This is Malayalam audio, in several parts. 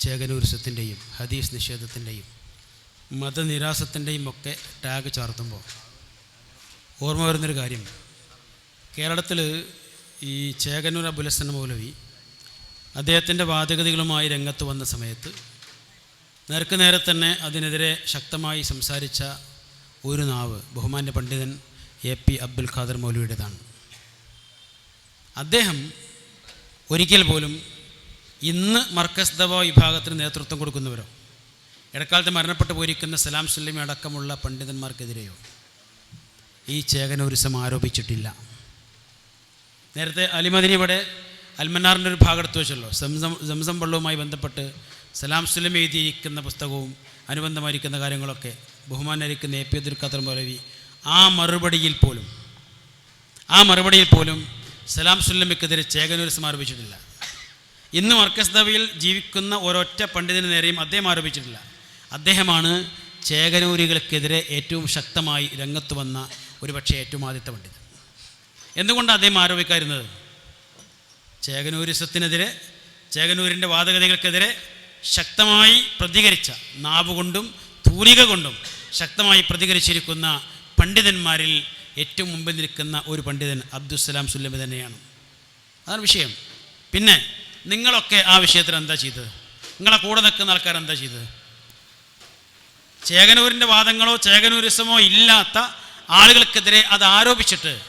ചേകനൂരിസത്തിന്റെയും ഹദീസ് നിഷേധത്തിന്റെയും മതനിരാസത്തിന്റെയും ഒക്കെ ടാഗ് ചാർത്തുമ്പോൾ ഓർമ്മ വരുന്നൊരു കാര്യം. കേരളത്തിൽ ഈ ചേകനൂർ അബുലസൻ മൗലവി അദ്ദേഹത്തിന്റെ വാദഗതികളുമായി രംഗത്ത് വന്ന സമയത്ത് നേർക്ക് നേരെ തന്നെ അതിനെതിരെ ശക്തമായി സംസാരിച്ച ഒരു നാവ് ബഹുമാന്യ പണ്ഡിതൻ എ പി അബ്ദുൽ ഖാദർ മൗലവിയുടേതാണ്. അദ്ദേഹം ഒരിക്കൽ പോലും ഇന്ന് മർക്കസ് ദവ വിഭാഗത്തിന് നേതൃത്വം കൊടുക്കുന്നവരോ? ഇടക്കാലത്ത് മരണപ്പെട്ടു പോയിരിക്കുന്ന സലാം സുല്ലമി അടക്കമുള്ള പണ്ഡിതന്മാർക്കെതിരെയോ? ഈ ചേകനൂരിസം ആരോപിച്ചിട്ടില്ല. നേരത്തെ അലിമദിനി ഇവിടെ അൽമന്നാറിന്റെ ഒരു ഭാഗം എടുത്തു വെച്ചല്ലോ. സംസം സംസം വെള്ളവുമായി ബന്ധപ്പെട്ട് സലാം സുലം എഴുതിയിരിക്കുന്ന പുസ്തകവും അനുബന്ധമായിരിക്കുന്ന കാര്യങ്ങളൊക്കെ ബഹുമാനായിരിക്കുന്ന എ പി അബ്ദുൽ ഖാദർ മൗലവി ആ മറുപടിയിൽ പോലും ആ മറുപടിയിൽ പോലും സലാം സുല്ലമിക്കെതിരെ ചേകനൂരിസം ആരോപിച്ചിട്ടില്ല. ഇന്ന് മർക്കസ് ദവിയിൽ ജീവിക്കുന്ന ഒരൊറ്റ പണ്ഡിതന് നേരെയും അദ്ദേഹം ആരോപിച്ചിട്ടില്ല. അദ്ദേഹമാണ് ചേകനൂരികൾക്കെതിരെ ഏറ്റവും ശക്തമായി രംഗത്ത് വന്ന ഒരുപക്ഷെ ഏറ്റവും ആദ്യത്തെ പണ്ഡിതൻ. എന്തുകൊണ്ട് അദ്ദേഹം ആരോപിക്കാതിരുന്നത്? ചേകനൂരിസത്തിനെതിരെ ചേകനൂരിന്റെ വാദഗതികൾക്കെതിരെ ശക്തമായി പ്രതികരിച്ച നാവുകൊണ്ടും തൂലിക കൊണ്ടും ശക്തമായി പ്രതികരിച്ചിരിക്കുന്ന പണ്ഡിതന്മാരിൽ ഏറ്റവും മുമ്പിൽ നിൽക്കുന്ന ഒരു പണ്ഡിതൻ അബ്ദുസ്സലാം സുല്ലമി തന്നെയാണ്. അതാണ് വിഷയം. പിന്നെ നിങ്ങളൊക്കെ ആ വിഷയത്തിൽ എന്താ ചെയ്തത്? നിങ്ങളെ കൂടെ നിൽക്കുന്ന ആൾക്കാർ എന്താ ചെയ്തത്? ചേകനൂരിന്റെ വാദങ്ങളോ ചേകനൂരിസമോ ഇല്ലാത്ത ആളുകൾക്കെതിരെ അത് ആരോപിച്ചിട്ട്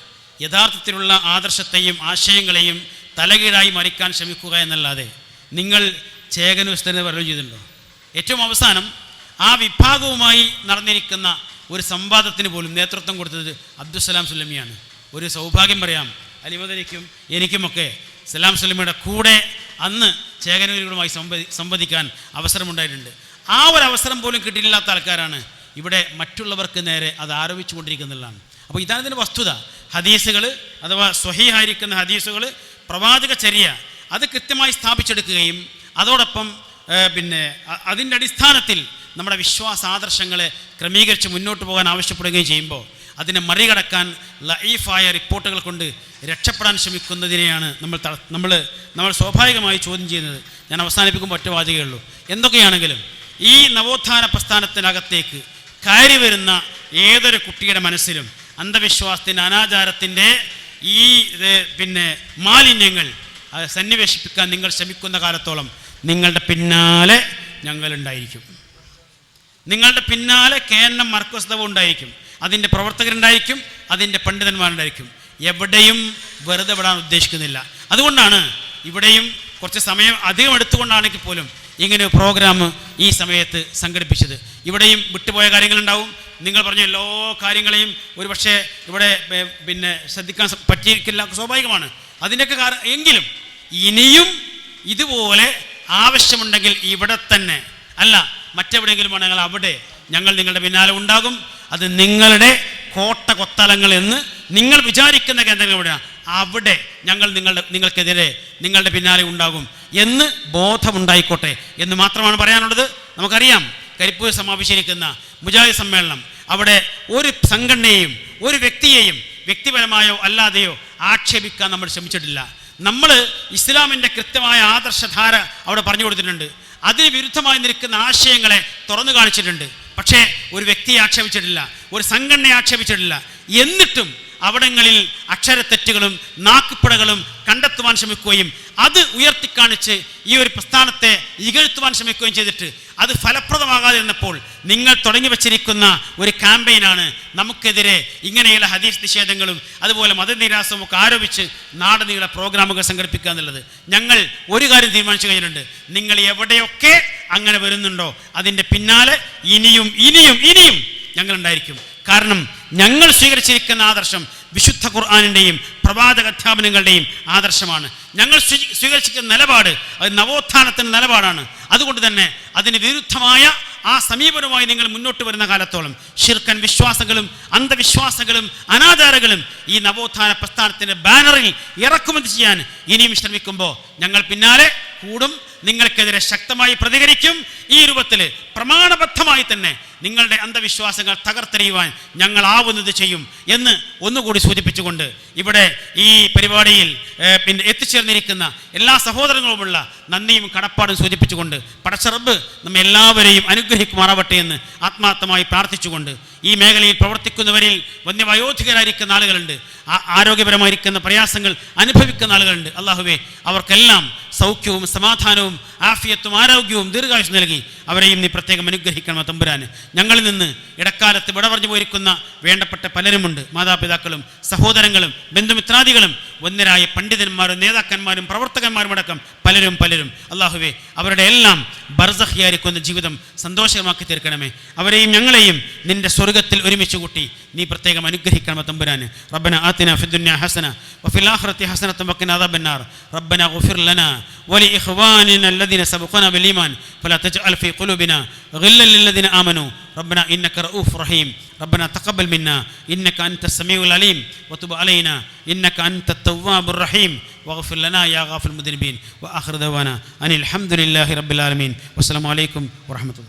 യഥാർത്ഥത്തിലുള്ള ആദർശത്തെയും ആശയങ്ങളെയും തലകീഴായി മറിക്കാൻ ശ്രമിക്കുക എന്നല്ലാതെ നിങ്ങൾ ചേകനൂരിസത്തിനെ പറഞ്ഞു ചെയ്തിട്ടുണ്ടോ? ഏറ്റവും അവസാനം ആ വിഭാഗവുമായി നടന്നിരിക്കുന്ന ഒരു സംവാദത്തിന് പോലും നേതൃത്വം കൊടുത്തത് അബ്ദുസലാം സുല്ലമിയാണ് ഒരു സൗഭാഗ്യം പറയാം. അലിമദനിക്കും എനിക്കുമൊക്കെ സലാം സുല്ലമിയുടെ കൂടെ അന്ന് ചേകനൂരുകളുമായി സംവദി സംവദിക്കാൻ അവസരമുണ്ടായിട്ടുണ്ട്. ആ ഒരു അവസരം പോലും കിട്ടിയില്ലാത്ത ആൾക്കാരാണ് ഇവിടെ മറ്റുള്ളവർക്ക് നേരെ അത് ആരോപിച്ചു കൊണ്ടിരിക്കുന്നതാണ് അപ്പോൾ ഇതാണ് ഇതിന്റെ വസ്തുത. ഹദീസുകൾ അഥവാ സ്വഹീഹായിരിക്കുന്ന ഹദീസുകൾ പ്രവാചക ചര്യ അത് കൃത്യമായി സ്ഥാപിച്ചെടുക്കുകയും അതോടൊപ്പം പിന്നെ അതിന്റെ അടിസ്ഥാനത്തിൽ നമ്മുടെ വിശ്വാസ ആദർശങ്ങളെ ക്രമീകരിച്ച് മുന്നോട്ട് പോകാൻ ആവശ്യപ്പെടുകയും ചെയ്യുമ്പോൾ അതിനെ മറികടക്കാൻ ലൈഫായ റിപ്പോർട്ടുകൾ കൊണ്ട് രക്ഷപ്പെടാൻ ശ്രമിക്കുന്നതിനെയാണ് നമ്മൾ നമ്മൾ നമ്മൾ സ്വാഭാവികമായി ചോദ്യം ചെയ്യുന്നത്. ഞാൻ അവസാനിപ്പിക്കുമ്പോൾ ഒറ്റ വാചകേ ഉള്ളൂ. എന്തൊക്കെയാണെങ്കിലും ഈ നവോത്ഥാന പ്രസ്ഥാനത്തിനകത്തേക്ക് കയറി വരുന്ന ഏതൊരു കുട്ടിയുടെ മനസ്സിലും അന്ധവിശ്വാസത്തിന്റെ അനാചാരത്തിന്റെ ഈ പിന്നെ മാലിന്യങ്ങൾ അത് സന്നിവേശിപ്പിക്കാൻ നിങ്ങൾ ശ്രമിക്കുന്ന കാലത്തോളം നിങ്ങളുടെ പിന്നാലെ ഞങ്ങളുണ്ടായിരിക്കും. നിങ്ങളുടെ പിന്നാലെ കെ എൻ എം മർക്കസ്തവ ഉണ്ടായിരിക്കും. അതിന്റെ പ്രവർത്തകരുണ്ടായിരിക്കും അതിന്റെ പണ്ഡിതന്മാരുണ്ടായിരിക്കും. എവിടെയും വെറുതെ വിടാൻ ഉദ്ദേശിക്കുന്നില്ല. അതുകൊണ്ടാണ് ഇവിടെയും കുറച്ച് സമയം അധികം എടുത്തുകൊണ്ടാണെങ്കിൽ പോലും ഇങ്ങനെ ഒരു പ്രോഗ്രാം ഈ സമയത്ത് സംഘടിപ്പിച്ചത്. ഇവിടെയും വിട്ടുപോയ കാര്യങ്ങളുണ്ടാവും. നിങ്ങൾ പറഞ്ഞ എല്ലാ കാര്യങ്ങളെയും ഒരുപക്ഷെ ഇവിടെ പിന്നെ ശ്രദ്ധിക്കാൻ പറ്റിയിരിക്കില്ല. സ്വാഭാവികമാണ്. അതിന്റെയൊക്കെ കാരണം എങ്കിലും ഇനിയും ഇതുപോലെ ആവശ്യമുണ്ടെങ്കിൽ ഇവിടെ തന്നെ. അല്ല മറ്റെവിടെയെങ്കിലും ആണെങ്കിൽ അവിടെ ഞങ്ങൾ നിങ്ങളുടെ പിന്നാലെ ഉണ്ടാകും. അത് നിങ്ങളുടെ കോട്ട കൊത്തലങ്ങൾ എന്ന് നിങ്ങൾ വിചാരിക്കുന്ന കേന്ദ്രങ്ങൾ എവിടെയാണ് അവിടെ ഞങ്ങൾ നിങ്ങളുടെ നിങ്ങൾക്കെതിരെ നിങ്ങളുടെ പിന്നാലെ ഉണ്ടാകും എന്ന് ബോധമുണ്ടായിക്കോട്ടെ എന്ന് മാത്രമാണ് പറയാനുള്ളത്. നമുക്കറിയാം കരിപ്പൂർ സമാപിച്ചിരിക്കുന്ന മുജാഹിദ് സമ്മേളനം അവിടെ ഒരു സംഘടനയെയും ഒരു വ്യക്തിയെയും വ്യക്തിപരമായോ അല്ലാതെയോ ആക്ഷേപിക്കാൻ നമ്മൾ ശ്രമിച്ചിട്ടില്ല. നമ്മൾ ഇസ്ലാമിന്റെ കൃത്യമായ ആദർശധാര അവിടെ പറഞ്ഞു കൊടുത്തിട്ടുണ്ട്. അതിന് വിരുദ്ധമായി നിൽക്കുന്ന ആശയങ്ങളെ തുറന്നു കാണിച്ചിട്ടുണ്ട്. പക്ഷേ ഒരു വ്യക്തിയെ ആക്ഷേപിച്ചിട്ടില്ല ഒരു സംഘടനയെ ആക്ഷേപിച്ചിട്ടില്ല. എന്നിട്ടും അവിടങ്ങളിൽ അക്ഷരത്തെറ്റുകളും നാക്കുപടകളും കണ്ടെത്തുവാൻ ശ്രമിക്കുകയും അത് ഉയർത്തിക്കാണിച്ച് ഈ ഒരു പ്രസ്ഥാനത്തെ ഇകഴ്ത്തുവാൻ ശ്രമിക്കുകയും ചെയ്തിട്ട് അത് ഫലപ്രദമാകാതിരുന്നപ്പോൾ നിങ്ങൾ തുടങ്ങി വച്ചിരിക്കുന്ന ഒരു ക്യാമ്പയിനാണ് നമുക്കെതിരെ ഇങ്ങനെയുള്ള ഹദീസ് നിഷേധങ്ങളും അതുപോലെ മതനിരാസവും ഒക്കെ ആരോപിച്ച് നാടനീള പ്രോഗ്രാമുകൾ സംഘടിപ്പിക്കുക എന്നുള്ളത്. ഞങ്ങൾ ഒരു കാര്യം തീരുമാനിച്ചു കഴിഞ്ഞിട്ടുണ്ട്. നിങ്ങൾ എവിടെയൊക്കെ അങ്ങനെ വരുന്നുണ്ടോ? അതിന്റെ പിന്നാലെ ഇനിയും ഇനിയും ഇനിയും ഞങ്ങൾ ഉണ്ടായിരിക്കും കാരണം ഞങ്ങൾ സ്വീകരിച്ചിരിക്കുന്ന ആദർശം വിശുദ്ധ ഖുർആാനിന്റെയും പ്രവാചക അധ്യാപനങ്ങളുടെയും ആദർശമാണ്. ഞങ്ങൾ സ്വീ- സ്വീകരിച്ചിരിക്കുന്ന നിലപാട് അത് നവോത്ഥാനത്തിന്റെ നിലപാടാണ്. അതുകൊണ്ട് തന്നെ അതിന് വിരുദ്ധമായ ആ സമീപനവുമായി നിങ്ങൾ മുന്നോട്ട് വരുന്ന കാലത്തോളം ഷിർക്കൻ വിശ്വാസങ്ങളും അന്ധവിശ്വാസങ്ങളും അനാചാരങ്ങളും ഈ നവോത്ഥാന പ്രസ്ഥാനത്തിന്റെ ബാനറിൽ ഇറക്കുമതി ചെയ്യാൻ ഇനിയും ശ്രമിക്കുമ്പോൾ ഞങ്ങൾ പിന്നാലെ കൂടും നിങ്ങൾക്കെതിരെ ശക്തമായി പ്രതികരിക്കും. ഈ രൂപത്തിൽ പ്രമാണബദ്ധമായി തന്നെ നിങ്ങളുടെ അന്ധവിശ്വാസങ്ങൾ തകർത്തെറിയുവാൻ ഞങ്ങൾ ആവുന്നത് ചെയ്യും എന്ന് ഒന്നുകൂടി സൂചിപ്പിച്ചുകൊണ്ട് ഇവിടെ ഈ പരിപാടിയിൽ പിന്നെ എത്തിച്ചേർന്നിരിക്കുന്ന എല്ലാ സഹോദരങ്ങളുമുള്ള നന്ദിയും കടപ്പാടും സൂചിപ്പിച്ചുകൊണ്ട് പടച്ചറബ് നമ്മെ എല്ലാവരെയും അനുഗ്രഹിക്കുമാറാവട്ടെ എന്ന് ആത്മാർത്ഥമായി പ്രാർത്ഥിച്ചുകൊണ്ട് ഈ മേഖലയിൽ പ്രവർത്തിക്കുന്നവരിൽ വന്യവയോധികരായിരിക്കുന്ന ആളുകളുണ്ട്. ആരോഗ്യപരമായിരിക്കുന്ന പ്രയാസങ്ങൾ അനുഭവിക്കുന്ന ആളുകളുണ്ട്. അള്ളാഹുവെ അവർക്കെല്ലാം സൗഖ്യവും സമാധാനവും ആഫിയത്തും ആരോഗ്യവും ദീർഘായുസ് നൽകി അവരെയും നീ പ്രത്യേകം അനുഗ്രഹിക്കണം തമ്പുരാന്. ഞങ്ങളിൽ നിന്ന് ഇടക്കാലത്ത് വിട പറഞ്ഞു പോയിരിക്കുന്ന വേണ്ടപ്പെട്ട പലരുമുണ്ട്. മാതാപിതാക്കളും സഹോദരങ്ങളും ബന്ധുമിത്രാദികളും ഒന്നരായ പണ്ഡിതന്മാരും നേതാക്കന്മാരും പ്രവർത്തകന്മാരും അടക്കം പലരും പലരും. അള്ളാഹുവേ അവരുടെ എല്ലാം ബർസഹിയാരിക്കുന്ന ജീവിതം സന്തോഷമാക്കി തീർക്കണമേ. അവരെയും ഞങ്ങളെയും നിന്റെ സ്വർഗത്തിൽ ഒരുമിച്ച് കൂട്ടി നീ പ്രത്യേകം അനുഗ്രഹിക്കണം തമ്പുരാന്. റബ്ബന ആത്തിന ഫിദുന്യ ഹസന വഫിൽ ഹസന ഹസനത്തും അദബന്നാർ. റബ്ബന ഗുഫിർ ലന വലി ഇഖ്വാനിന അല്ലദീന സബഖന ബിൽ ഈമാൻ ഫലാ തജ്അൽ ഫീ ഖുലൂബിന ഗില്ലൻ ലില്ലദീന ആമനൂ ربنا إنك رؤوف رحيم ربنا تقبل منا إنك أنت السميع العليم وتب علينا إنك أنت التواب الرحيم واغفر لنا يا غافر المذنبين وآخر دعوانا أن الحمد لله رب العالمين والسلام عليكم ورحمة الله